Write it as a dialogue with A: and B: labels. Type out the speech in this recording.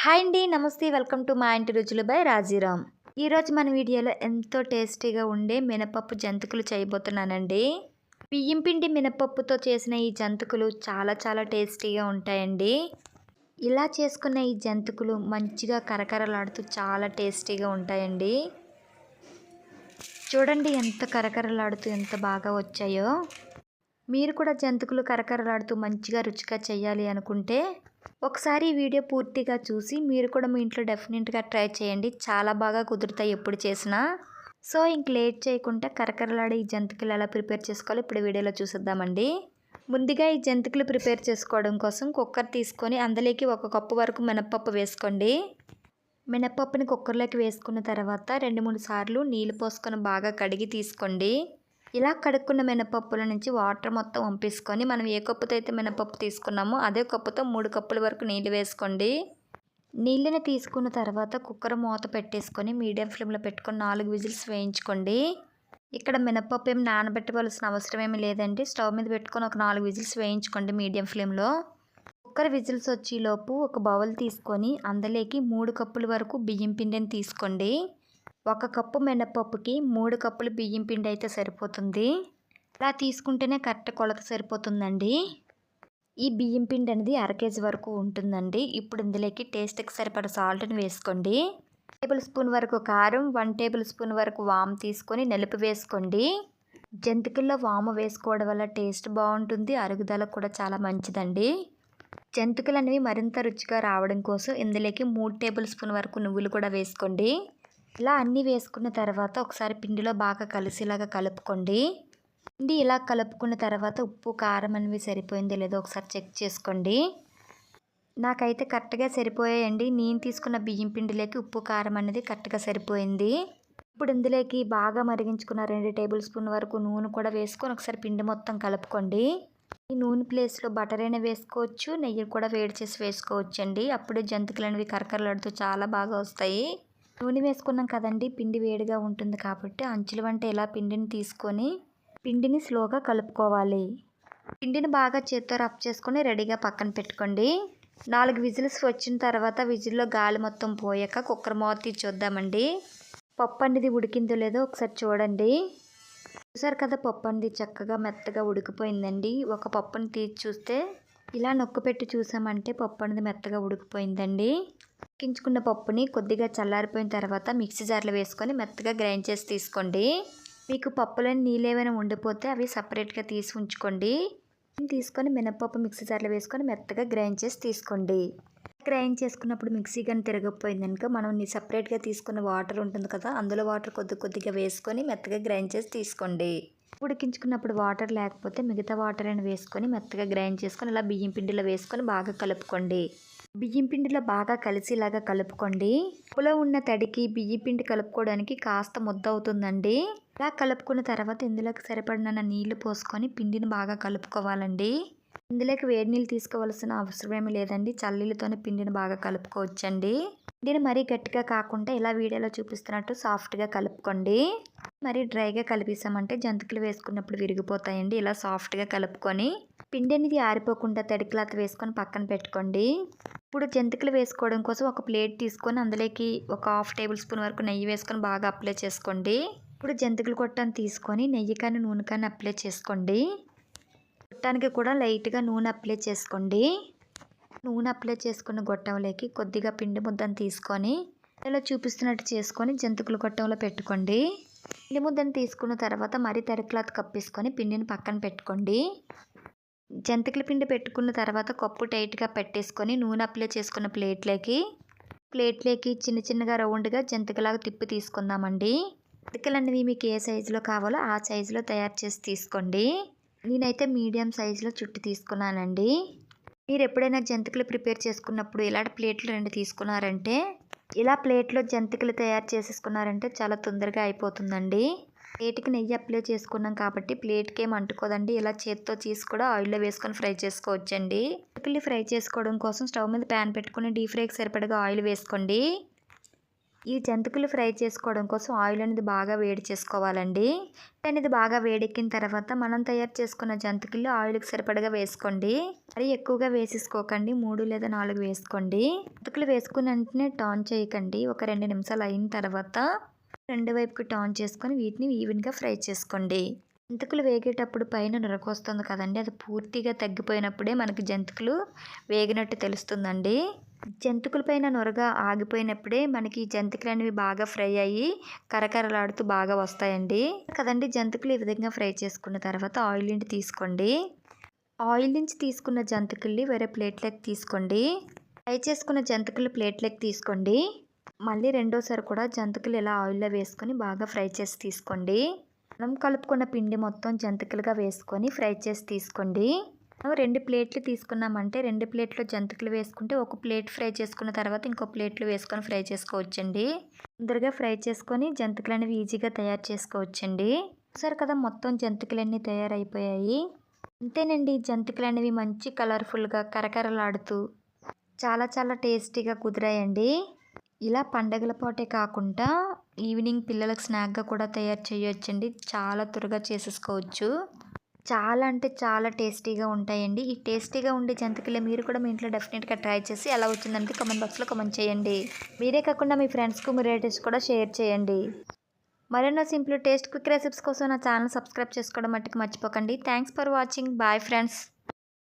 A: Hi అండి నమస్తే. Welcome to మా ఇంటి రుచులు బై రాజీరామ్. ఈరోజు మన వీడియోలో ఎంతో టేస్టీగా ఉండే మినపప్పు జంతికలు చేయబోతున్నానండి. బియ్యం పిండి మినపప్పుతో చేసిన ఈ జంతికలు చాలా చాలా టేస్టీగా ఉంటాయండి. ఇలా చేసుకున్న ఈ జంతికలు మంచిగా కరకరలాడుతూ చాలా టేస్టీగా ఉంటాయండి. చూడండి ఎంత కరకరలాడుతూ ఎంత బాగా వచ్చాయో. మీరు కూడా జంతికలు కరకరలాడుతూ మంచిగా రుచిగా చేయాలి అనుకుంటే ఒకసారి ఈ వీడియో పూర్తిగా చూసి మీరు కూడా మీ ఇంట్లో డెఫినెట్గా ట్రై చేయండి. చాలా బాగా కుదురుతాయి ఎప్పుడు చేసినా. సో ఇంక లేట్ చేయకుండా కరకరలాడే ఈ జంతికలు ఎలా ప్రిపేర్ చేసుకోవాలో ఇప్పుడు వీడియోలో చూసేద్దామండి. ముందుగా ఈ జంతికలు ప్రిపేర్ చేసుకోవడం కోసం కుక్కర్ తీసుకొని అందులోకి ఒక కప్పు వరకు మినప్పప్పు వేసుకోండి. మినప్పప్పుని కుక్కర్లోకి వేసుకున్న తర్వాత రెండు మూడు సార్లు నీళ్ళు పోసుకొని బాగా కడిగి తీసుకోండి. ఇలా కడుక్కున్న మినపప్పుల నుంచి వాటర్ మొత్తం వంపేసుకొని మనం ఏ కప్పుతో అయితే మినపప్పు తీసుకున్నామో అదే కప్పుతో మూడు కప్పుల వరకు నీళ్ళు వేసుకోండి. నీళ్ళని తీసుకున్న తర్వాత కుక్కర్ మూత పెట్టేసుకొని మీడియం ఫ్లేమ్లో పెట్టుకొని నాలుగు విజిల్స్ వేయించుకోండి. ఇక్కడ మినపప్పు ఏమి నానబెట్టవలసిన అవసరం ఏమి లేదండి. స్టవ్ మీద పెట్టుకొని ఒక నాలుగు విజిల్స్ వేయించుకోండి మీడియం ఫ్లేమ్లో. కుక్కర్ విజిల్స్ వచ్చేలోపు ఒక బౌల్ తీసుకొని అందులోకి మూడు కప్పుల వరకు బియ్యం పిండిని తీసుకోండి. ఒక కప్పు మినపప్పుకి మూడు కప్పులు బియ్యం పిండి అయితే సరిపోతుంది. ఇలా తీసుకుంటేనే కరెక్ట్ కొలత సరిపోతుందండి. ఈ బియ్యం పిండి అనేది అర కేజీ వరకు ఉంటుందండి. ఇప్పుడు ఇందులోకి టేస్ట్కి సరిపడ సాల్ట్ని వేసుకోండి. టేబుల్ స్పూన్ వరకు కారం వన్ టేబుల్ స్పూన్ వరకు వాము తీసుకొని నలుపు వేసుకోండి. జంతికల్లో వాము వేసుకోవడం వల్ల టేస్ట్ బాగుంటుంది అరుగుదల కూడా చాలా మంచిదండి. జంతికలు అనేవి మరింత రుచిగా రావడం కోసం ఇందులోకి మూడు టేబుల్ స్పూన్ వరకు నువ్వులు కూడా వేసుకోండి. ఇలా అన్నీ వేసుకున్న తర్వాత ఒకసారి పిండిలో బాగా కలిసేలాగా కలుపుకోండి. పిండి ఇలా కలుపుకున్న తర్వాత ఉప్పు కారం అనేవి సరిపోయిందో లేదో ఒకసారి చెక్ చేసుకోండి. నాకైతే కరెక్ట్గా సరిపోయాయండి. నేను తీసుకున్న బియ్యం పిండిలోకి ఉప్పు కారం అనేది కరెక్ట్గా సరిపోయింది. ఇప్పుడు ఇందులోకి బాగా మరిగించుకున్న రెండు టేబుల్ స్పూన్ వరకు నూనె కూడా వేసుకొని ఒకసారి పిండి మొత్తం కలుపుకోండి. ఈ నూనె ప్లేస్లో బటర్ అయినా వేసుకోవచ్చు నెయ్యి కూడా వేడి చేసి వేసుకోవచ్చు అండి అప్పుడే జంతికలు అనేవి కరకరలాడుతూ చాలా బాగా వస్తాయి. నూనె వేసుకున్నాం కదండి పిండి వేడిగా ఉంటుంది కాబట్టి అంచుల వంట ఇలా పిండిని తీసుకొని పిండిని స్లోగా కలుపుకోవాలి. పిండిని బాగా చేత్తో రఫ్ చేసుకొని రెడీగా పక్కన పెట్టుకోండి. నాలుగు విజిల్స్ వచ్చిన తర్వాత విజిల్లో గాలి మొత్తం పోయాక కుక్కర్ మూత తీసి చూద్దామండి పప్పు అనేది ఉడికిందో లేదో ఒకసారి చూడండి. చూసారు కదా పప్పు అనేది చక్కగా మెత్తగా ఉడికిపోయిందండి. ఒక పప్పుని తీసి చూస్తే ఇలా నొక్క పెట్టి చూసామంటే పప్పు అనేది మెత్తగా ఉడికిపోయిందండి. ఉడికించుకున్న పప్పుని కొద్దిగా చల్లారిపోయిన తర్వాత మిక్సీ జార్లో వేసుకొని మెత్తగా గ్రైండ్ చేసి తీసుకోండి. మీకు పప్పులని నీళ్ళు ఏమైనా ఉండిపోతే అవి సపరేట్గా తీసి ఉంచుకోండి. తీసుకొని మినపప్పు మిక్సీ జార్లో వేసుకొని మెత్తగా గ్రైండ్ చేసి తీసుకోండి. గ్రైండ్ చేసుకున్నప్పుడు మిక్సీ కానీ తిరగకపోయింది కనుక మనం సపరేట్గా తీసుకున్న వాటర్ ఉంటుంది కదా అందులో వాటర్ కొద్ది కొద్దిగా వేసుకొని మెత్తగా గ్రైండ్ చేసి తీసుకోండి. ఉడికించుకున్నప్పుడు వాటర్ లేకపోతే మిగతా వాటర్ అని వేసుకొని మెత్తగా గ్రైండ్ చేసుకొని ఇలా బియ్యం పిండిలో వేసుకొని బాగా కలుపుకోండి. బియ్యం పిండిలో బాగా కలిసేలాగా కలుపుకోండి. ఉప్పులో ఉన్న తడికి బియ్యం పిండి కలుపుకోవడానికి కాస్త ముద్ద అవుతుందండి. ఇలా కలుపుకున్న తర్వాత ఇందులోకి సరిపడిన నీళ్ళు పోసుకొని పిండిని బాగా కలుపుకోవాలండి. ఇందులోకి వేడి నీళ్ళు తీసుకోవాల్సిన అవసరం ఏమీ లేదండి. చల్లీలతోనే పిండిని బాగా కలుపుకోవచ్చండి. పిండిని మరీ గట్టిగా కాకుండా ఇలా వీడియోలో చూపిస్తున్నట్టు సాఫ్ట్గా కలుపుకోండి. మరి డ్రైగా కలిపేసామంటే జంతికలు వేసుకున్నప్పుడు విరిగిపోతాయండి. ఇలా సాఫ్ట్గా కలుపుకొని పిండి అనేది ఆరిపోకుండా తడి క్లాత్ వేసుకొని పక్కన పెట్టుకోండి. ఇప్పుడు జంతికలు వేసుకోవడం కోసం ఒక ప్లేట్ తీసుకొని అందులోకి ఒక హాఫ్ టేబుల్ స్పూన్ వరకు నెయ్యి వేసుకొని బాగా అప్లై చేసుకోండి. ఇప్పుడు జంతికలు కొట్టని తీసుకొని నెయ్యి కానీ నూనె కానీ అప్లై చేసుకోండి. గొట్టానికి కూడా లైట్గా నూనె అప్లై చేసుకోండి. నూనె అప్లై చేసుకున్న గొట్టంలోకి కొద్దిగా పిండి ముద్దను తీసుకొని ఇలా చూపిస్తున్నట్టు చేసుకొని జంతికలు గొట్టంలో పెట్టుకోండి. పిండి ముద్దను తీసుకున్న తర్వాత మరీ తెరక్లాత్ క్లాత్ కప్పేసుకొని పిండిని పక్కన పెట్టుకోండి. జంతికల పిండి పెట్టుకున్న తర్వాత కప్పు టైట్గా పెట్టేసుకొని నూనె అప్లై చేసుకున్న ప్లేట్లోకి ప్లేట్లోకి చిన్న చిన్నగా రౌండ్గా జంతికలాగా తిప్పి తీసుకుందామండి. జంతికలు అనేవి మీకు ఏ సైజులో కావాలో ఆ సైజులో తయారు చేసి తీసుకోండి. నేనైతే మీడియం సైజులో చుట్టి తీసుకున్నానండి. మీరు ఎప్పుడైనా జంతికలు ప్రిపేర్ చేసుకున్నప్పుడు ఇలాంటి ప్లేట్లు రెండు తీసుకున్నారంటే ఇలా ప్లేట్లో జంతికలు తయారు చేసేసుకున్నారంటే చాలా తొందరగా అయిపోతుందండి. ప్లేట్కి నెయ్యి అప్లై చేసుకున్నాం కాబట్టి ప్లేట్కి ఏం అంటుకోదండి. ఇలా చేత్తో తీసి కూడా ఆయిల్లో వేసుకొని ఫ్రై చేసుకోవచ్చండి. జంతికలు ఫ్రై చేసుకోవడం కోసం స్టవ్ మీద ప్యాన్ పెట్టుకుని డీప్ ఫ్రైకి సరిపడగా ఆయిల్ వేసుకోండి. ఈ జంతికలు ఫ్రై చేసుకోవడం కోసం ఆయిల్ అనేది బాగా వేడి చేసుకోవాలండి. అనేది బాగా వేడెక్కిన తర్వాత మనం తయారు చేసుకున్న జంతికలు ఆయిల్కి సరిపడగా వేసుకోండి. మరి ఎక్కువగా వేసేసుకోకండి. మూడు లేదా నాలుగు వేసుకోండి. జంతికలు వేసుకున్న వెంటనే టర్న్ చేయకండి. ఒక రెండు నిమిషాలు అయిన తర్వాత రెండు వైపుకి టర్న్ చేసుకొని వీటిని ఈవెన్గా ఫ్రై చేసుకోండి. జంతికలు వేగేటప్పుడు పైన నొరకొస్తుంది కదండి. అది పూర్తిగా తగ్గిపోయినప్పుడే మనకి జంతికలు వేగినట్టు తెలుస్తుందండి. జంతికల పైన నొరగ ఆగిపోయినప్పుడే మనకి జంతికలు అనేవి బాగా ఫ్రై అయ్యి కరకరలాడుతూ బాగా వస్తాయండి. కదండి జంతికలు ఈ విధంగా ఫ్రై చేసుకున్న తర్వాత ఆయిల్ నుండి తీసుకోండి. ఆయిల్ నుంచి తీసుకున్న జంతికల్ని వేరే ప్లేట్లోకి తీసుకోండి. ఫ్రై చేసుకున్న జంతికలు ప్లేట్లోకి తీసుకోండి. మళ్ళీ రెండోసారి కూడా జంతికలు ఇలా ఆయిల్లో వేసుకొని బాగా ఫ్రై చేసి తీసుకోండి. మనం కలుపుకున్న పిండి మొత్తం జంతికలుగా వేసుకొని ఫ్రై చేసి తీసుకోండి. రెండు ప్లేట్లు తీసుకున్నామంటే రెండు ప్లేట్లో జంతికలు వేసుకుంటే ఒక ప్లేట్ ఫ్రై చేసుకున్న తర్వాత ఇంకో ప్లేట్లు వేసుకొని ఫ్రై చేసుకోవచ్చండి. తొందరగా ఫ్రై చేసుకొని జంతికలు అనేవి ఈజీగా తయారు చేసుకోవచ్చండి. ఒకసారి కదా మొత్తం జంతికలన్నీ తయారైపోయాయి. అంతేనండి జంతికలు అనేవి మంచి కలర్ఫుల్గా కరకరలాడుతూ చాలా చాలా టేస్టీగా కుదిరాయండి. ఇలా పండగల పాటే కాకుండా ఈవినింగ్ పిల్లలకు స్నాక్గా కూడా తయారు చేయొచ్చండి. చాలా త్వరగా చేసేసుకోవచ్చు. చాలా అంటే చాలా టేస్టీగా ఉంటాయండి. ఈ టేస్టీగా ఉండే జంతికలు మీరు కూడా మీ ఇంట్లో డెఫినెట్గా ట్రై చేసి ఎలా వచ్చిందంటే కమెంట్ బాక్స్లో కమెంట్ చేయండి. మీరే కాకుండా మీ ఫ్రెండ్స్కు మీ రిలేటివ్స్ కూడా షేర్ చేయండి. మరెన్నో సింపుల్ టేస్ట్ క్విక్ రెసిపీస్ కోసం నా ఛానల్ సబ్స్క్రైబ్ చేసుకోవడం మట్టుకు మర్చిపోకండి. Thanks for watching bye friends